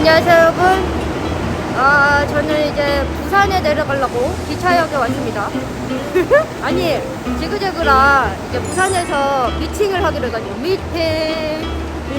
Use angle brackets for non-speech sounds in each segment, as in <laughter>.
안녕하세요 여러분. 아 저는 이제 부산에 내려가려고 기차역에 왔습니다. <laughs> 아니 지그재그라 이제 부산에서 미팅을 하기로 해가지고 미팅.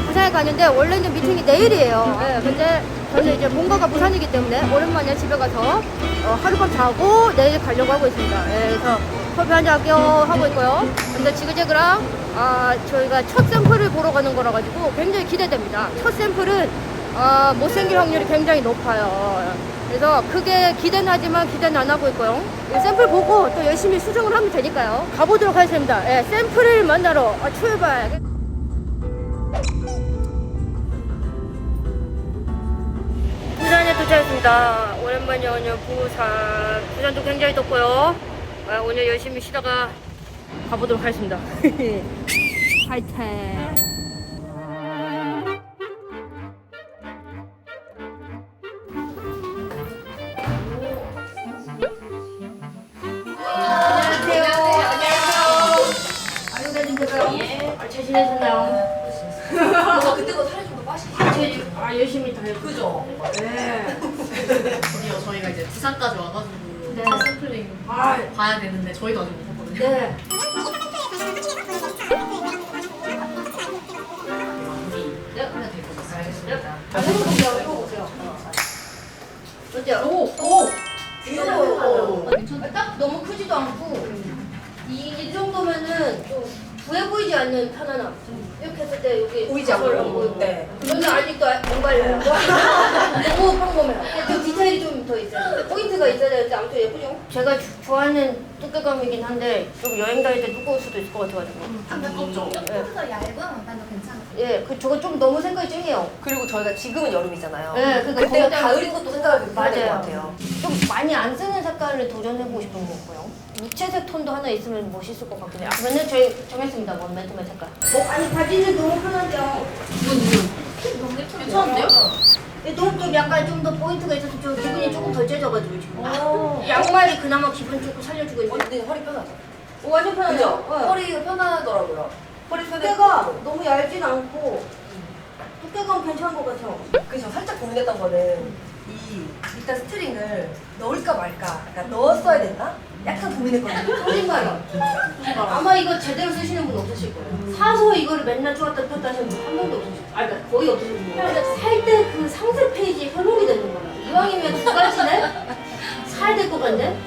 부산에 가는데 원래는 미팅이 내일이에요. 네, 근데 저는 이제 본가가 부산이기 때문에 오랜만에 집에 가서 어, 하룻밤 자고 내일 가려고 하고 있습니다. 네, 그래서 커피 한잔 할게요 하고 있고요. 근데 지그재그랑 아, 저희가 첫 샘플을 보러 가는 거라 가지고 굉장히 기대됩니다. 첫 샘플은 아, 못생길 확률이 굉장히 높아요. 그래서 크게 기대는 하지만 기대는 안 하고 있고요. 이 샘플 보고 또 열심히 수정을 하면 되니까요. 가보도록 하겠습니다. 예, 샘플을 만나러 아, 출발. 부산에 도착했습니다. 오랜만에 오는 부산. 부산도 굉장히 덥고요. 아, 오늘 열심히 쉬다가 가보도록 하겠습니다. <laughs> 파이팅. 했고. 그죠? 네. 드디어 저희가 이제 부산까지 와가지고 네. 샘플링 아, 봐야 되는데 저희도 아직 못 봤거든요. 네. 네, 하면 될것 같아요. 알겠습니다. 아, 해보세요, 해보세요. 어때요? 오! 오! 오! 아, 딱 너무 크지도 않고 이, 이 정도면은 좀 부해 보이지 않는 편안함 이렇게 했을 때 여기 보이지 않고. 네. 저는 아직도 안 발려요 너무 평범해요 그 디테일이 좀 더 있어요 포인트가 있어야 되는데 아무튼 예쁘죠? 제가 주- 좋아하는 두께감이긴 한데 좀 여행 다닐 때 두꺼울 수도 있을 것 같아가지고 안 두껍죠? 네. 좀더 얇은 원단도 괜찮아요. 예, 그 저거 좀 너무 생각이 쨍해요 그리고 저희가 지금은 여름이잖아요. 네, 그러니까 그때가 거기다- 가을인 것도 생각을 해야 맞아요. 될것 같아요. 좀 많이 안 쓰는 색깔을 도전해보고 싶은 거고요. 무채색 톤도 하나 있으면 멋있을 것 같긴 해요. 아, 그러면 저희 정했습니다. 뭐 맨투맨 색깔. 어, 아니 바지는 너무 편한데요. 너무 괜찮은데요? 너무 좀 약간 좀 더 포인트가 있어서 좀 기분이 조금 덜 째져가지고 지금. 오. 양말이 그나마 기분 조금 살려주고 있는데. 근데 허리 편하죠? 오, 완전 그죠? 편하죠? 허리가 편하더라고요. 허리 편해. 두께가 너무 얇진 않고 두께감 괜찮은 것 같아요. 그래서 살짝 고민했던 거는 이 일단 스트링을 넣을까 말까. 약간 넣었어야 됐나? 약간 고민했거든요. 거짓말이요. 아마 이거 제대로 쓰시는 분 없으실 거예요. 사서 이거를 맨날 쪼았다 폈다 하시는 분한 명도 없으실 거예요. 아, 그러니까 거의 없으실 거예요. 살때 그 상세 페이지에 회복이 되는 거예요. 이왕이면 두 가지네? 사야 될 것 같네?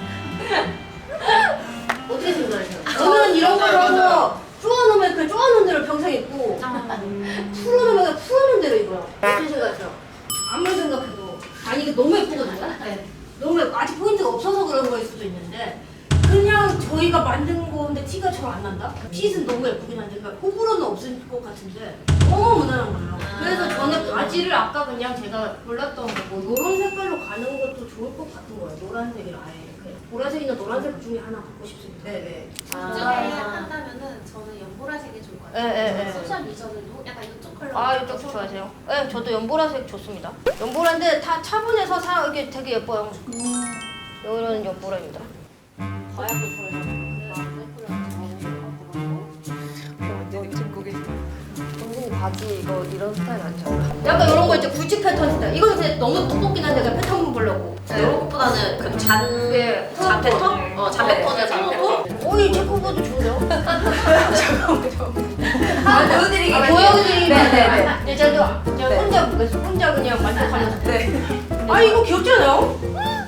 어떻게 생각하세요? 저는 이런 걸로 하나 쪼아놓으면 그 쪼아놓은 대로 평생 입고 풀어놓으면 그냥 풀어놓은 대로 입어요. 어떻게 생각하세요? 아무리 생각해도 아니 이게 너무 예쁘거든요? 네. 너무 예뻐. 아직 포인트가 없어서 그런 거일 수도 있는데 그냥 저희가 만든 건데 티가 잘 안 난다? 핏은 너무 예쁘긴 한데 그러니까 호불호는 없을 것 같은데 너무 무난한 거예요. 그래서 저는 바지를 아까 그냥 제가 골랐던 거고 이런 색깔로 가는 것도 좋을 것 같은 거예요. 노란색이랑 아예 보라색이나 노란색 중에 하나 갖고 싶습니다. 네네. 이쪽에 한다면은 저는 연보라색이 좋을 것 같아요. 네, 네, 네. 소셜 미션도 약간. 아 이쪽 좋아하세요? 네, 저도 연보라색 좋습니다. 연보라인데 다 차분해서 사 이게 되게 예뻐요. 이런 연보라입니다. 과약도 저희가 정진이 바지 이거 이런 스타일 아니잖아. 약간 이런 거 이제 굵직 패턴 스타일. 이건 근데 너무 두껍긴 한데 그냥 패턴 보려고. 이런 것보다는 그 잔, 예. 잔 패턴? 어, 잔 패턴이야, 잔 패턴. 오이 체크보드 좋은데요? <laughs> 아, 보여드리기. 아, 보여드리기만 네네네. 네, 네. 제가 제가 네. 혼자 보겠어. 혼자 그냥 만족하면서. 네. 아 이거 귀엽잖아요?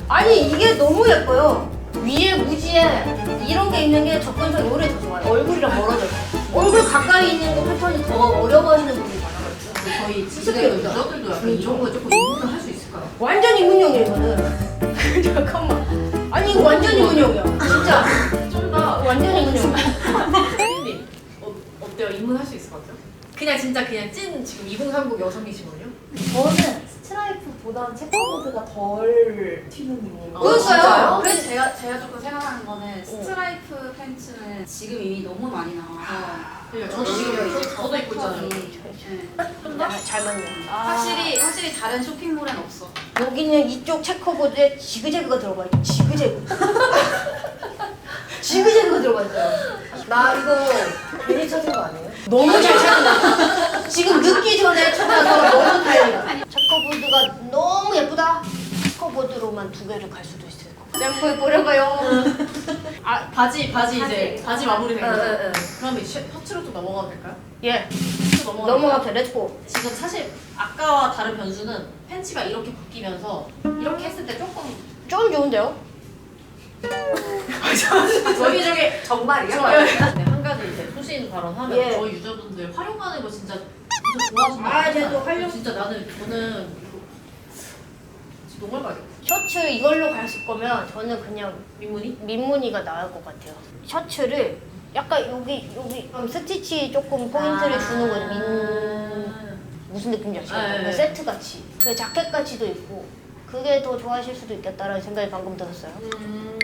아니 이게 너무 예뻐요. 위에 무지에 이런 게 있는 게 접근성이 오래 더 좋아요. 얼굴이랑 멀어져요. 얼굴 가까이 있는 거 패턴이 더 어려워하시는 분들이 많아가지고. 저희 스스로 유저들도 약간 이런 거 조금 입문을 할수 있을까요? 완전 입문용이에요 이거는. <laughs> 잠깐만. 아니 이거 완전 입문용이야. 진짜. 수 있을 것 같아요? 그냥 진짜 그냥 찐 지금 2030 여성이시군요? 저는 스트라이프보다 체크보드가 덜 튀는 느낌. 어? 진짜요? 그래서 제가 제가 조금 생각하는 거는 스트라이프 팬츠는 지금 이미 너무 많이 나와서 그러니까 저도 지금 저- 저도 입고 있잖아요. 네. 잘 맞네. 확실히 확실히 다른 쇼핑몰엔 없어. 여기는 이쪽 체커보드에 지그재그가 들어가 있죠. 지그재그. <laughs> 지그재그가 들어가 있어요. 나 이거 괜히 찾은 거 아니에요? 너무 잘 찾는다. 지금 늦기 전에 찾아서 너무 다행이다. 체커보드가 한두 개를 갈 수도 있을 것 같아요. 샘플 보려봐요. 아, 바지 바지 이제 바지 마무리 된 응, 거죠? 응, 응. 그럼 이제 셔츠로 좀 넘어가도 될까요? 예. 셔츠 넘어가. 넘어갑시다. 렛츠고. 지금 사실 아까와 다른 변수는 팬츠가 이렇게 바뀌면서 이렇게 했을 때 조금 좀 좋은데요? 저희 중에 정말이야? 네, 한 가지 이제 소신 발언하면 예. 저희 유저분들 활용하는 거 진짜 진짜 좋아하신다. 아, 쟤도 활용- 진짜 나는 저는 이거 진짜 너무. 셔츠 이걸로 갔을 거면 저는 그냥 민문이? 민무늬가 나을 것 같아요. 셔츠를 약간 여기 여기 좀 스티치 조금 포인트를 주는 거예요. 민 무슨 느낌인지 아시죠? 네, 네. 세트 같이. 그 자켓 같이도 있고 그게 더 좋아하실 수도 있겠다라는 생각이 방금 들었어요. 음.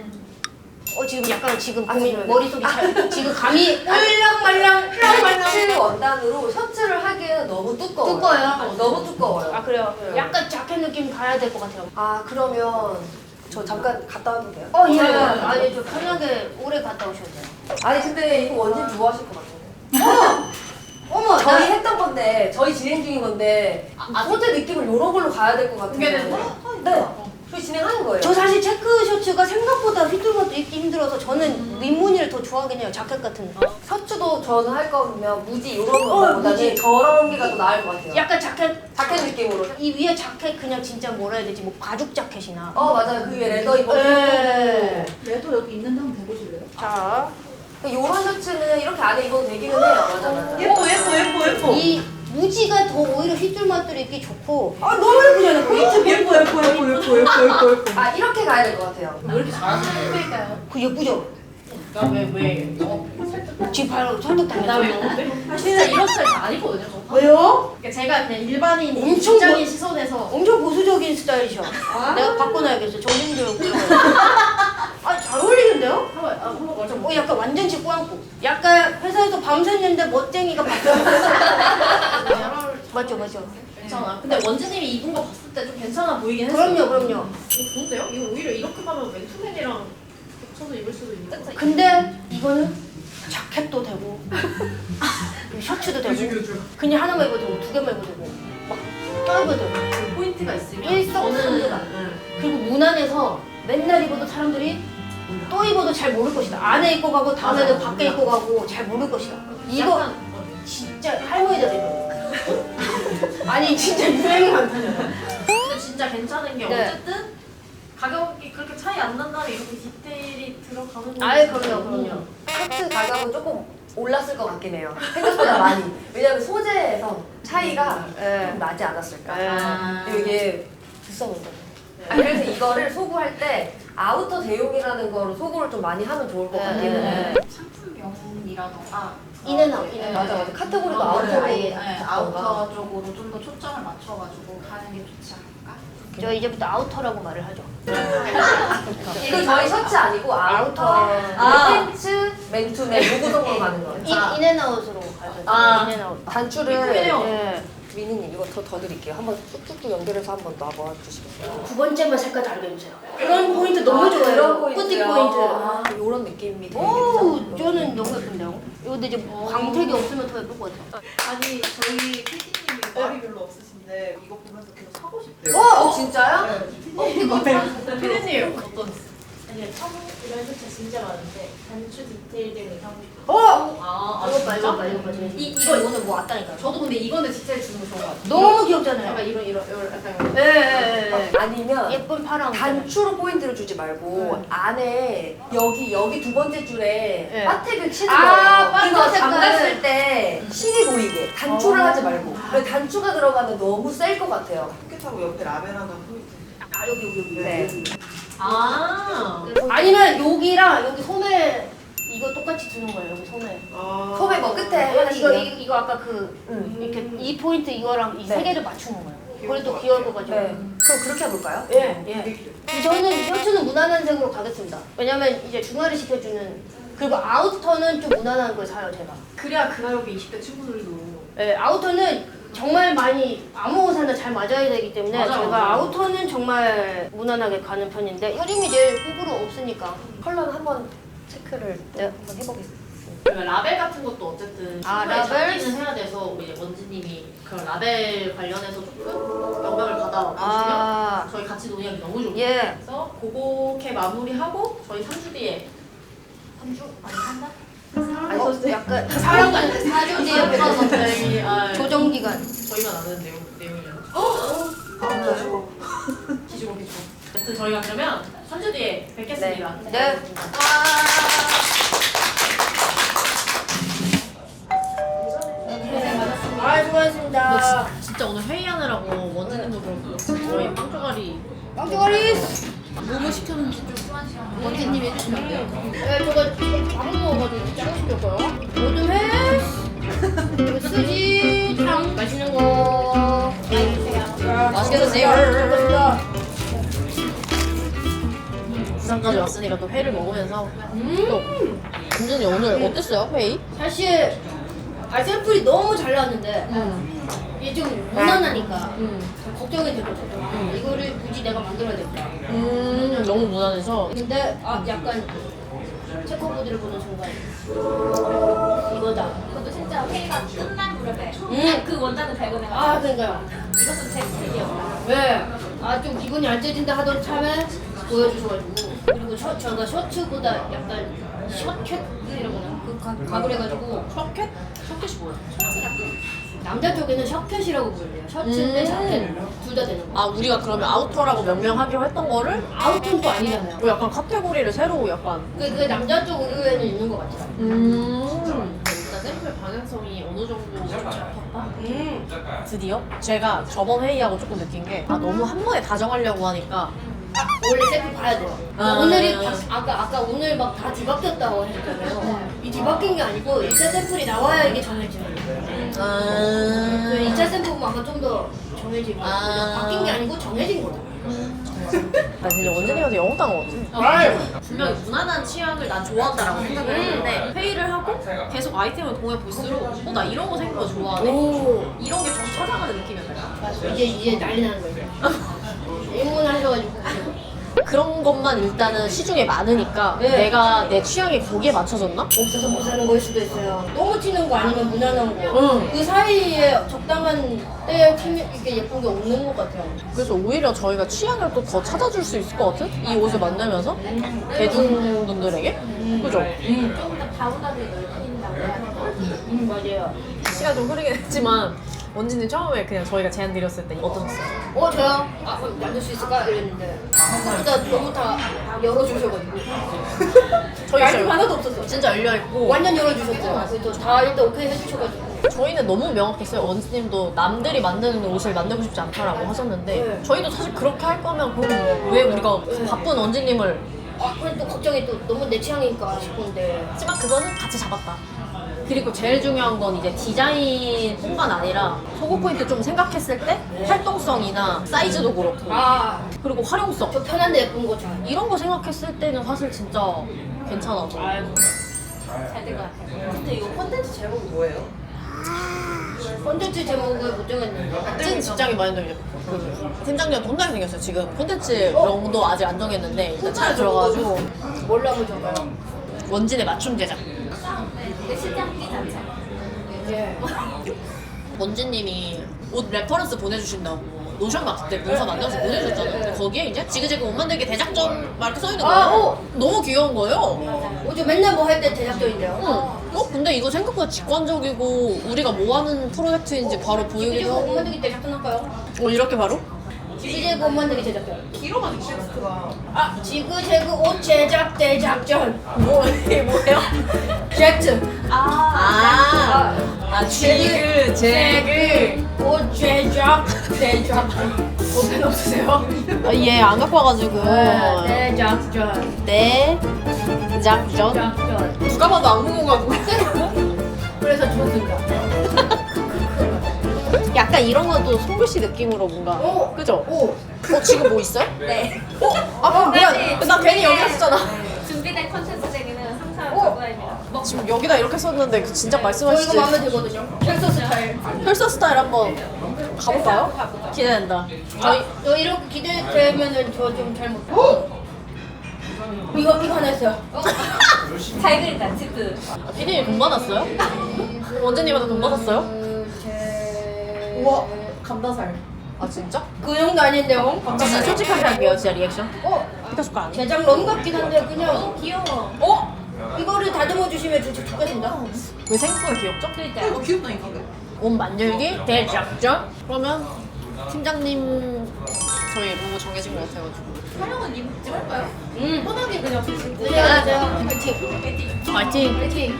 어 지금 약간 지금 아니, 고민 그래. 머릿속이 잘 지금 감이 말랑말랑 셔츠 원단으로 셔츠를 하기에는 너무 두꺼워요. 두꺼워요? 너무 두꺼워요. 아 그래요? 네. 약간 자켓 느낌 가야 될 것 같아요. 아 그러면 저 잠깐 갔다 와도 돼요? 어 예. 아니 저 편하게 오래 갔다 오셔도 돼요. 아니 근데 이거 원진 좋아하실 것 같아요. 어머 저희 나 했던 건데 저희 진행 중인 건데 아, 소재 느낌을 요런 걸로 가야 될 것. 공개되는 거예요? 네. 저희 진행하는 거예요. 저 사실 체크 셔츠가 생각보다 휘둘러도 입기 힘들어서 저는 민무늬를 더 좋아하긴 해요. 자켓 같은 거. 셔츠도 저는 할 거면 무지 이런 어, 거보다는 무지. 저런 게가 더 나을 것 같아요. 약간 자켓 자켓 느낌으로. 이 위에 자켓 그냥 진짜 뭐라 해야 되지? 뭐 가죽 자켓이나. 어 맞아요. 그 위에 레더 입어도 예. 레도 여기 있는데 한번 대보실래요? 자, 이런 셔츠는 이렇게 안에 입어도 되기는 해요. 맞아 맞아. 예뻐 예뻐 예뻐 예뻐. 이 무지가 더 오히려 휘둘맛들 입기 좋고. 아 너무 예쁘잖아요. 포인트 예뻐 예뻐 예뻐 예뻐 예뻐 예뻐 예뻐. 아 이렇게 가야 될 것 같아요. 왜 이렇게 잘하시는 거일까요? 그 예쁘죠? 나왜왜 영어 지금 바로 영어인데? 진짜 이런 스타일 잘안 입거든요. 저. 왜요? 그러니까 제가 그냥 일반인 엄청 직장인 뭐- 시선에서 엄청 보수적인 스타일이셔. 내가 바꿔놔야겠어. 정신줄 <laughs> 아, 잘 어울리는데요? 한번 아, 한번 걸쳐. 어, 약간 완전히 꾸안꾸. 약간 회사에서 밤샜는데 멋쟁이가 바뀌었어. <laughs> 맞죠, 맞죠. 괜찮아. 근데 원지님이 입은 거 봤을 때 좀 괜찮아 보이긴 했어요. 그럼요, 그럼요. 어, 좋은데요? 이거 오히려 이렇게 가면 맨투맨이랑 겹 쳐서 입을 수도 있는 거. 근데 이거는 자켓도 되고 그리고 셔츠도 되고 그냥 하나만 입어도 되고 두 개만 입어도 되고 막 껴입어도 되고 그 포인트가 있으면 일석삼조다. 응. 그리고 무난해서 맨날 입어도 사람들이 또 입어도 잘 모를 것이다. 안에 입고 가고 다음에는 맞아. 밖에 입고 가고 잘 모를 것이다. 이거 약간, 어, 진짜 할머니들 입어. <laughs> 아니 진짜 유행이 많다잖아. 근데 진짜 괜찮은 게 네. 어쨌든 가격이 그렇게 차이 안 난다면 이렇게 디테일이 들어가는 거 아이 그럼요, 그럼요. 셔츠 가격은 조금 올랐을 것 같긴 해요. 생각보다 <laughs> 많이. 왜냐면 소재에서 차이가 예. 좀 나지 않았을까. 아. 그리고 이게 비싸는데. 아, 그래서 이거를 소구할 때 아우터 대용이라는 거로 소구를 좀 많이 하면 좋을 것 네. 같기는 해. 상품명이라던가 인앤아웃, 인앤아웃. 맞아 맞아. 카테고리도 아우터로 아예 네. 아우터 쪽으로 좀 더 초점을 맞춰가지고 가는 게 좋지 않을까? 저 이제부터 아우터라고 말을 하죠. <laughs> 그 저희 셔츠 아니고 아우터, 아. 팬츠, 맨투맨 정도 가는 거예요. 인, 인앤아웃으로 가죠. 아. 인앤아웃. 단추를 예쁘네요. 예. 미니님 이거 더 더 드릴게요. 한번 쭉쭉쭉 연결해서 한번 놔봐 주시겠어요? 두 번째만 색깔 다르게 해주세요. 그런 포인트 너무 좋아요. 그런 뿌띠 포인트요. 포인트. 아, 이런 느낌이 되게 오, 괜찮아요. 저는 너무 예쁜데요. 이거 근데 이제 광택이 없으면 더 예쁠 것 같아요. 아니 저희 PD님이 말이 별로 없으신데 이거 보면서 계속 사고 싶대요. 어, 진짜요? 네. 피디님 어떤 청 이런 셔츠 진짜 많은데 단추 디테일들을 하고 싶어요. 어! 아, 아 이거 봐, 이거 진짜? 봐, 이거 봐. 이- 이거, 이거- 이거는 뭐 왔다니까요. 저도 근데 이거는 디테일 주는 거 좋은 것 같아요. 너무 귀엽잖아요. 약간 이런 이런 이런 약간 예, 예, 예. 아니면 예쁜 파랑. 단추로 포인트를 주지 말고 안에 여기 여기 두 번째 줄에 네. 치는 아, 거예요. 이거. 잠갔을 때 실이 보이게 단추를 어. 하지 말고. 왜 단추가 들어가면 너무 셀 것 같아요. 포켓하고 옆에 라벨 하나 포인트. 아, 여기, 여기, 여기. 네. 아 아니면 여기랑 여기 소매 이거 똑같이 두는 거예요. 여기 소매. 아. 소매 뭐 끝에 이거, 하나씩. 이거, 이거, 이거 아까 그 응. 이렇게 이 포인트 이거랑 이세 네. 개를 맞추는 거예요. 그래도 것 귀여울 것 같죠. 네. 그럼 그렇게 해볼까요? 예, 예. 저는 셔츠는 무난한 색으로 가겠습니다. 왜냐면 이제 중화를 시켜주는 그리고 아우터는 좀 무난한 걸 사요 제가. 그래야 그 가격에 20대 친구들도 예, 아우터는 정말 많이 아무 옷에나 잘 맞아야 되기 때문에 맞아, 제가 맞아. 아우터는 정말 무난하게 가는 편인데 흐림이 제일 호불호 없으니까. 컬러는 한번 체크를 또 네. 한번 해보겠습니다. 그러면 라벨 같은 것도 어쨌든 아, 라벨? 잡기는 해야 돼서 우리 이제 원지님이 그런 라벨 관련해서 조금 영감을 받아보시면 아. 저희 같이 논의하기 너무 좋고 예. 그래서 그렇게 마무리하고 저희 3주 뒤에 3주? 아니, 한달? 아니, 약간 사용간 4주 뒤에 뵙겠습 저희만 아는 내용 내용이라서 기시고 기시고 하여튼 저희가 그러면 3주 뒤에 뵙겠습니다. 네. 아, 수고하셨습니다. 너 진- 진짜 오늘 회의하느라고 원장님도 그렇고 저희 빵조가리 빵조가리! 뭐뭐 시켰는지 좀 원장님이 해주시면 안 돼요? 네, 저거 밥을 먹어가지고 짜고 시켰고요. 모둠회, 그리고 수지, 먹겠습니다. 부산까지 왔으니까 또 회를 먹으면서 또 완전히 오늘 어땠어요 회의? 사실 아 샘플이 너무 잘 나왔는데 이게 좀 무난하니까 걱정이 되거든요. 이거를 굳이 내가 만들어야 될까? 음 너무 무난해서 근데 아 약간 체커보드를 보는 순간 이거다. 이것도 진짜 회의가 끝난 무렵에 음. 그 원장을 발견해가지고 아 그러니까요. 왜? 아 좀 기분이 안 째진다 하던 참에 보여주셔가지고 그리고 셔, 저가 셔츠보다 약간 셔켓이라고 하나? 그 가, 각을 해가지고 셔켓? 셔켓이 뭐야? 남자 쪽에는 셔켓이라고 부르네요. 셔츠인데 음. 셔켓 둘 다 되는 거. 아 우리가 그러면 아우터라고 명명하기로 했던 거를 아웃톤도 아니잖아요. 뭐 약간 카테고리를 새로 약간 그, 그 남자 쪽 의외에는 있는 것 같아요. 음 샘플 방향성이 어느 정도 잡혔다? 음. 드디어 제가 저번 회의하고 조금 느낀 게 아 너무 한 번에 다 정하려고 하니까 원래 샘플 봐야 돼요. 아. 오늘이 바, 아까 아까 오늘 막 다 뒤바뀌었다고 했잖아요. 이 뒤바뀐 게 아니고 2차 샘플이 나와야 이게 정해지는 거예요. 그 2차 샘플은 아까 좀 더 정해지고 아. 바뀐 게 아니고 정해진 거다. 나 진짜 원장님한테 영어 당한 것 같아. 분명히 무난한 취향을 난 좋아한다라고 생각을 했는데 계속 아이템을 보면 볼수록 어 나 이런 거 생긴 거 좋아하네. 오. 이런 게 좀 찾아가는 느낌이었다. 이제 이제 난리 나는 거예요. <laughs> 입문하셔가지고 그런 것만 일단은 시중에 많으니까 네. 내가 내 취향이 거기에 맞춰졌나? 없어서 못 사는 거일 수도 있어요. 너무 튀는 거 아니면 무난한 거. 응. 그 사이에 적당한 때에 튀면 이게 예쁜 게 없는 것 같아요. 그래서 오히려 저희가 취향을 또 더 찾아줄 수 있을 것 같은? 이 옷을 만들면서 대중분들에게? 그죠? 조금 더 바운더리 넓힌다고 해야 되나? 음 맞아요. 시간 좀 흐르긴 했지만 원진님 처음에 그냥 저희가 제안 드렸을 때 어떠셨어요? 어 저요? 아 그럼 만들 수 있을까? 이랬는데 생각보다 너무 다 열어주셔가지고 <laughs> 저희 말씀 진짜 하나도 없었어. 진짜 열려있고 완전 열어주셨고 그래서 다 일단 오케이 해주셔가지고 저희는 너무 명확했어요. 원스님도 남들이 만드는 옷을 만들고 싶지 않다라고 하셨는데 네. 저희도 사실 그렇게 할 거면 그럼 왜 우리가 바쁜 원진님을 아 그래 또 걱정이 또 너무 내 취향이니까 싶은데 하지만 그거는 같이 잡았다. 그리고 제일 중요한 건 이제 디자인뿐만 아니라 소고 포인트 좀 생각했을 때 활동성이나 사이즈도 그렇고. 아저 그리고 활용성. 편한데 예쁜 거 잘. 이런 거 생각했을 때는 사실 진짜 괜찮아서. 아이고. 잘될것 같아요. 근데 이거 콘텐츠 제목이 뭐예요? 콘텐츠 제목을 못 정했는데. 찐 직장인 마인드 그 팀장님 혼나게 생겼어요 지금. 콘텐츠 명도 아직 안 정했는데 일단 차에 들어가가지고. 뭘로 한번 정해요? 원진의 맞춤 제작. 그 시장기 자체. 예. 원진님이 옷 레퍼런스 보내주신다고 노션 마트 때 문서 만들어서 보내주셨잖아요 근데 거기에 이제 지그재그 옷 만들기 대작전 막 이렇게 써있는 거예요 아, 오! 너무 귀여운 거예요 어제 맨날 뭐 할 때. 응. 어? 근데 이거 생각보다 직관적이고 우리가 뭐 하는 프로젝트인지 바로 지그재그 보이기도 옷 하고 만들기 제작전 할까요? 어 이렇게 바로? 지그재그 옷 만들기 제작전. 길어만 텍스트가 아 지그재그 옷 제작 대작전. 뭐, 이게 뭐예요? 제트. 아, 아 지그 재그 옷 제작 대작. 옷펜 없으세요? 아, 얘안 갖고 와가지고 네, 대작전. 네 작전 작전. 누가 봐도 안 궁금하고 그래서 좋습니다. <laughs> 약간 이런 것도 송글씨 느낌으로 뭔가 오. 그죠? 오. 어 지금 뭐 있어요? 네. 어? 아 여기다 이렇게 썼는데 그 진짜 저 말씀하시지 이거 마음에 들거든요. 텍스 스타일. 펄서 스타일 한번 가볼까요? 기대된다 저희 저 이렇게 기대되면은 저 좀 잘 못. 이거 이거 하나 했어요. <laughs> 잘 그린다, 지트. 아, 피디님 돈 받았어요? 원재님한테 돈 받았어요? 음, 제. 우와 감다살 아 진짜? 그 정도 아닌데요? 진짜 솔직하게 할게요 진짜 리액션 어? 피카소가 아니야 대장 런 같긴 한데 그냥 너무 귀여워. 어? 이거를 다듬어 주시면 진짜 좋겠습니다. 왜 생각보다 귀엽죠? 이거 귀엽다니까 근데. 옷 만들기 대작전 그러면 팀장님 저희 로고 정해진 것 같아가지고 촬영은 님 찍을까요? 음. 편하게 그냥. 네, 맞아요. 파이팅 파이팅.